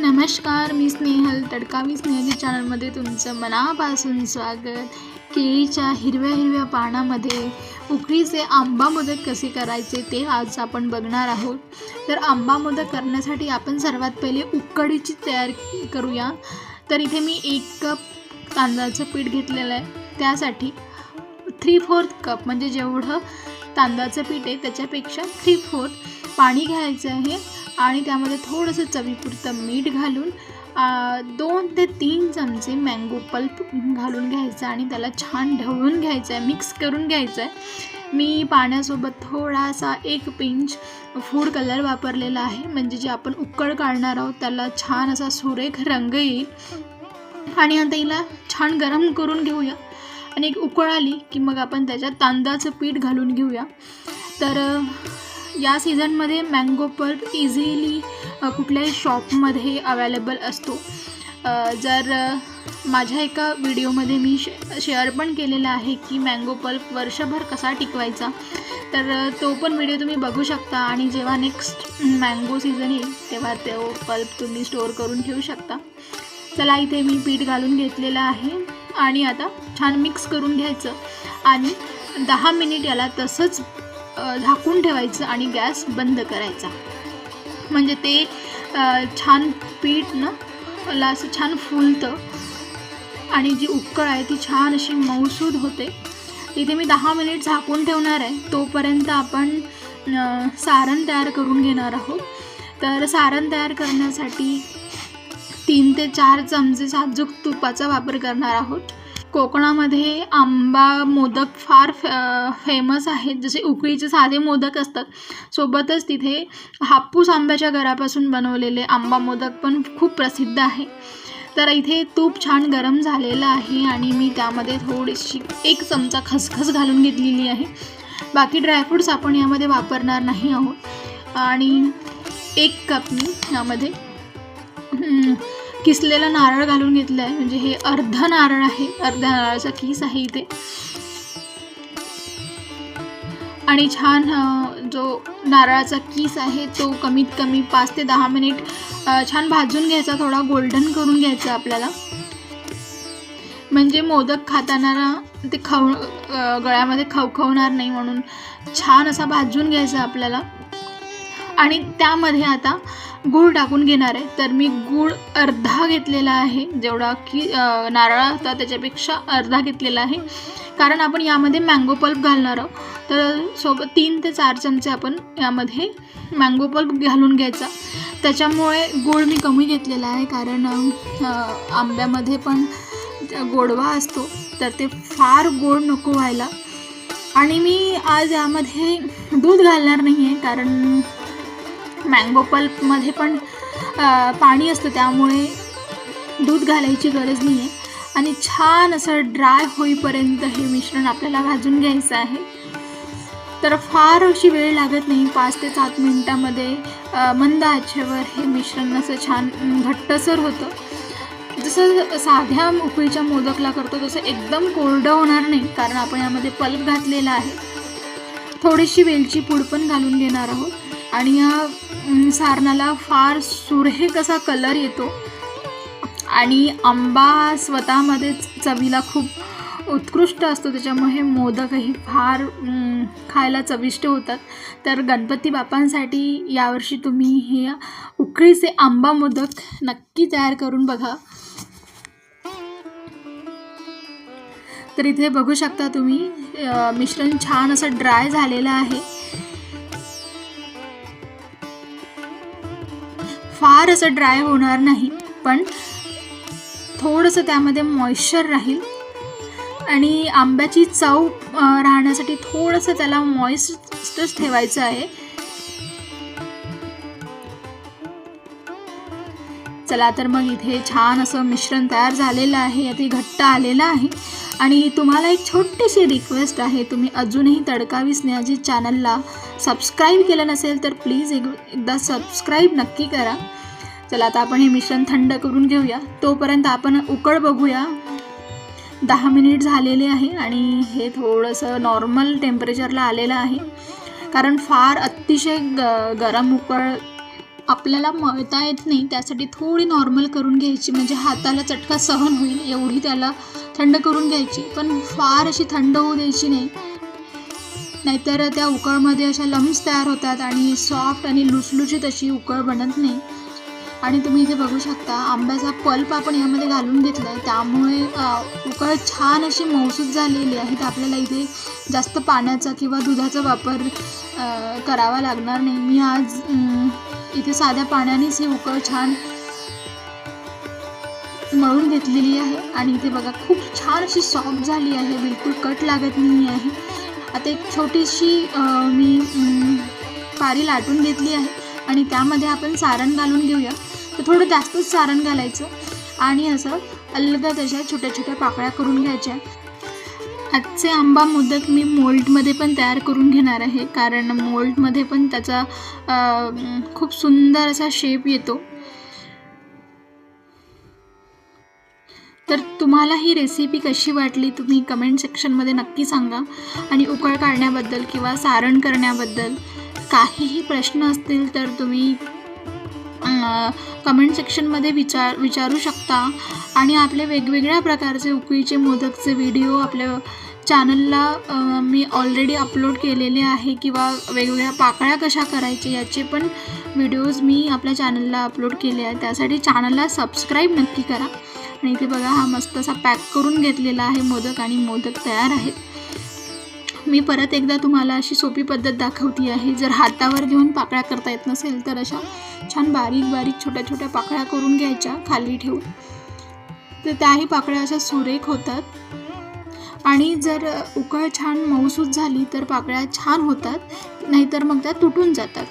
नमस्कार मी स्नेहल तडकावी स्नेहली चॅनलमध्ये तुमचं मनापासून स्वागत. केळीच्या हिरव्या हिरव्या पानामध्ये उकळीचे आंबा मोदक कसे करायचे ते आज आपण बघणार आहोत. तर आंबा मोदक करण्यासाठी आपण सर्वात पहिले उकडीची तयार करूया. तर इथे मी एक कप तांदळाचं पीठ घेतलेलं आहे. त्यासाठी थ्री फोर्थ कप म्हणजे जेवढं तांदळाचं पीठ आहे त्याच्यापेक्षा थ्री फोर्थ पाणी घ्यायचं आहे. आणि त्यामध्ये थोडंसं चवीपुरतं मीठ घालून दोन ते तीन चमचे मँगो पल्प घालून घ्यायचं आणि त्याला छान ढवळून घ्यायचं आहे मिक्स करून घ्यायचं आहे मी पाण्यासोबत थोडासा एक पिंच फूड कलर वापरलेला आहे म्हणजे जे आपण उकळ काढणार आहोत त्याला छान असा सुरेख रंग येईल. आणि आता हिला छान गरम करून घेऊया. आणि एक उकळ आली की मग आपण त्याच्यात तांदळाचं पीठ घालून घेऊया. तर या सीझनमध्ये मँगो पल्प इझिली कुठल्याही शॉपमध्ये अवेलेबल असतो. जर माझ्या एका व्हिडिओमध्ये मी शे शेअर पण केलेला आहे की मँगो पल्प वर्षभर कसा टिकवायचा तर तो पण व्हिडिओ तुम्ही बघू शकता आणि जेव्हा नेक्स्ट मँगो सीझन येईल तेव्हा तो पल्प तुम्ही स्टोअर करून ठेवू शकता. चला इथे मी पीठ घालून घेतलेलं आहे आणि आता छान मिक्स करून घ्यायचं आणि दहा मिनिट याला तसंच झाकून ठेवायचं आणि गॅस बंद करायचा. म्हणजे ते छान पीठ ना ला असं छान फुलतं. आणि जी उकळ आहे ती छान अशी मऊसूद होते. इथे मी दहा मिनिट झाकून ठेवणार आहे. तोपर्यंत आपण सारण तयार करून घेणार आहोत. तर सारण तयार करण्यासाठी तीन ते चार चमचे साजूक तुपाचा वापर करणार आहोत. कोकणामध्ये आंबा मोदक फार फे फेमस आहेत. जसे उकळीचे साधे मोदक असतात. सोबतच तिथे हापूस आंब्याच्या घरापासून बनवलेले आंबा मोदक पण खूप प्रसिद्ध आहे. तर इथे तूप छान गरम झालेलं आहे आणि मी त्यामध्ये थोडीशी एक चमचा खसखस घालून घेतलेली आहे. बाकी ड्रायफ्रूट्स आपण यामध्ये वापरणार नाही आहोत. आणि एक कप मी यामध्ये किसलेला नारळ घालून घेतलं आहे म्हणजे हे अर्ध नारळ आहे. अर्ध्या नारळाचा किस आहे इथे. आणि छान जो नारळाचा किस आहे तो कमीत कमी पाच ते दहा मिनिट छान भाजून घ्यायचा थोडा गोल्डन करून घ्यायचा आपल्याला. म्हणजे मोदक खाताना ते खव गळ्यामध्ये खवखवणार नाही म्हणून छान असा भाजून घ्यायचा आपल्याला. आणि त्यामध्ये आता गूळ टाकून घेणार आहे. तर मी गूळ अर्धा घेतलेला आहे. जेवढा की नारळ होता त्याच्यापेक्षा अर्धा घेतलेला आहे. कारण आपण यामध्ये मँगो पल्प घालणार आहोत. तर सोबत तीन ते चार चमचे आपण यामध्ये मँगो पल्प घालून घ्यायचा. त्याच्यामुळे गूळ मी कमी घेतलेला आहे. कारण आंब्यामध्ये पण गोडवा असतो. तर ते फार गोड नको व्हायला. आणि मी आज यामध्ये दूध घालणार नाही आहे कारण मँगो पल्पमध्ये पण पाणी असतं त्यामुळे दूध घालायची गरज नाही आहे आणि छान असं ड्राय होईपर्यंत हे मिश्रण आपल्याला भाजून घ्यायचं आहे. तर फार अशी वेळ लागत नाही पाच ते सात मिनटामध्ये मंद आचेवर हे मिश्रण असं छान घट्टसर होतं. जसं साध्या उकळीच्या मोदकला करतो तसं एकदम कोरडं होणार नाही कारण आपण यामध्ये पल्प घातलेला आहे. थोडीशी वेलची पूड पण घालून घेणार आहोत. आणि या सारणाला फार सुरेख असा कलर येतो. आणि आंबा स्वतःमध्येच चवीला खूप उत्कृष्ट असतो. त्याच्यामुळे मोदकही फार खायला चविष्ट होतात. तर गणपती बाप्पांसाठी यावर्षी तुम्ही हे उकळीचे आंबा मोदक नक्की तयार करून बघा. तर इथे बघू शकता तुम्ही मिश्रण छान असं ड्राय झालेलं आहे. फार असं ड्राय होणार नाही पण थोडंसं त्यामध्ये मॉइश्चर राहील. आणि आंब्याची चव राहण्यासाठी थोडंसं त्याला मॉइस्टच ठेवायचं आहे. चला तर मग इथे छान असं मिश्रण तयार झालेलं आहे ते घट्ट आलेलं आहे. आणि तुम्हाला एक छोटीशी रिक्वेस्ट आहे तुम्ही अजूनही तडकावी स्नेहाजी चॅनलला सबस्क्राईब केलं नसेल तर प्लीज एक एकदा सबस्क्राईब नक्की करा. चला आता आपण हे मिश्रण थंड करून घेऊया. तोपर्यंत आपण उकळ बघूया. दहा मिनिट झालेले आहे आणि हे थोडंसं नॉर्मल टेम्परेचरला आलेलं आहे. कारण फार अतिशय ग गरम उकळ आपल्याला मळता येत नाही. त्यासाठी थोडी नॉर्मल करून घ्यायची. म्हणजे हाताला चटका सहन होईल एवढी त्याला थंड करून घ्यायची. पण फार अशी थंड होऊ द्यायची नाही. नाहीतर त्या उकळमध्ये अशा लम्स तयार होतात आणि सॉफ्ट आणि लुसलुशीत अशी उकळ बनत नाही. आणि तुम्ही इथे बघू शकता आंब्याचा पल्प आपण यामध्ये घालून घेतला आहे त्यामुळे उकळ छान अशी मौसूद झालेली आहे. तर आपल्याला इथे जास्त पाण्याचा किंवा दुधाचा वापर करावा लागणार नाही. मी आज इथे साध्या पाण्यानेच ही उकळ छान मळून घेतलेली आहे. आणि इथे बघा खूप छान अशी सॉफ्ट झाली आहे. बिलकुल कट लागत नाही आहे आता एक छोटीशी मी पारी लाटून घेतली आहे आणि त्यामध्ये आपण सारण घालून घेऊया. तर थोडं जास्तच सारण घालायचं आणि असं अलगा त्याच्या छोट्या छोट्या पाकळ्या करून घ्यायच्या. आजचे आंबा मोदक मी मोल्डमध्ये पण तयार करून घेणार आहे कारण मोल्डमध्ये पण त्याचा खूप सुंदर असा शेप येतो. तर तुम्हाला ही रेसिपी कशी वाटली तुम्ही कमेंट सेक्शनमध्ये नक्की सांगा. आणि उकळ काढण्याबद्दल किंवा सारण करण्याबद्दल काहीही प्रश्न असतील तर तुम्ही कमेंट सेक्शनमध्ये विचार विचारू शकता. आणि आपले वेगवेगळ्या प्रकारचे उकळीचे मोदकचे व्हिडिओ आपल्या चॅनलला मी ऑलरेडी अपलोड केलेले आहे किंवा वेगवेगळ्या पाकळ्या कशा करायच्या याचे पण व्हिडिओज मी आपल्या चॅनलला अपलोड केले आहे त्यासाठी चॅनलला सबस्क्राईब नक्की करा. आणि इथे बघा हा मस्त असा पॅक करून घेतलेला आहे मोदक आणि मोदक तयार आहेत. मी परत एकदा तुम्हाला अशी सोपी पद्धत दाखवती आहे. जर हातावर घेऊन पाकळ्या करता येत नसेल तर अशा छान बारीक बारीक छोट्या छोट्या पाकळ्या करून घ्यायच्या खाली ठेवून. तर त्याही पाकळ्या अशा सुरेख होतात. आणि जर उकळ छान मऊसूत झाली तर पाकळ्या छान होतात. नाहीतर मग त्या तुटून जातात.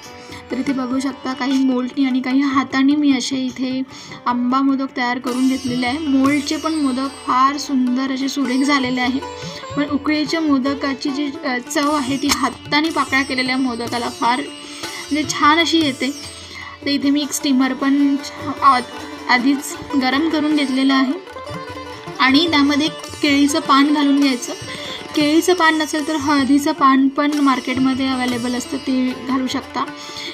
तर इथे बघू शकता काही मोल्टनी आणि काही हाताने मी असे इथे आंबा मोदक तयार करून घेतलेले आहे. मोल्टचे पण मोदक फार सुंदर असे सुरेख झालेले आहे. पण उकळीच्या मोदकाची जी चव आहे ती हाताने पाकळ्या केलेल्या मोदकाला फार म्हणजे छान अशी येते. तर इथे मी एक स्टीमर पण आ- आधीच गरम करून घेतलेलं आहे. आणि त्यामध्ये केळीचं पान घालून घ्यायचं. केळीचं पान नसेल तर हळदीचं पान पण मार्केटमध्ये अवेलेबल असतं ते घालू शकता.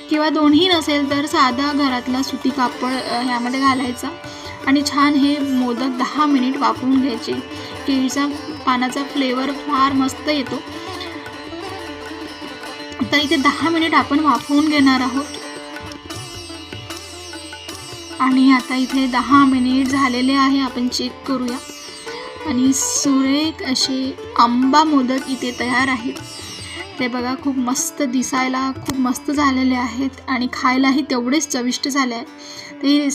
किंवा दोन्ही नसेल तर साधा घरातला सुती कापड ह्यामध्ये घालायचा. आणि छान हे मोदक दहा मिनिट वाफवून घ्यायचे. केळीचा पानाचा फ्लेवर फार मस्त येतो. तर इथे दहा मिनिट आपण वाफवून घेणार आहोत. आणि आता इथे दहा मिनिट झालेले आहे आपण चेक करूया. आणि सुरेख असे आंबा मोदक इथे तयार आहेत. ते बघा खूप मस्त दिसायला खूप मस्त झालेले आहेत आणि खायलाही तेवढेच चविष्ट झाले आहेत. तर ही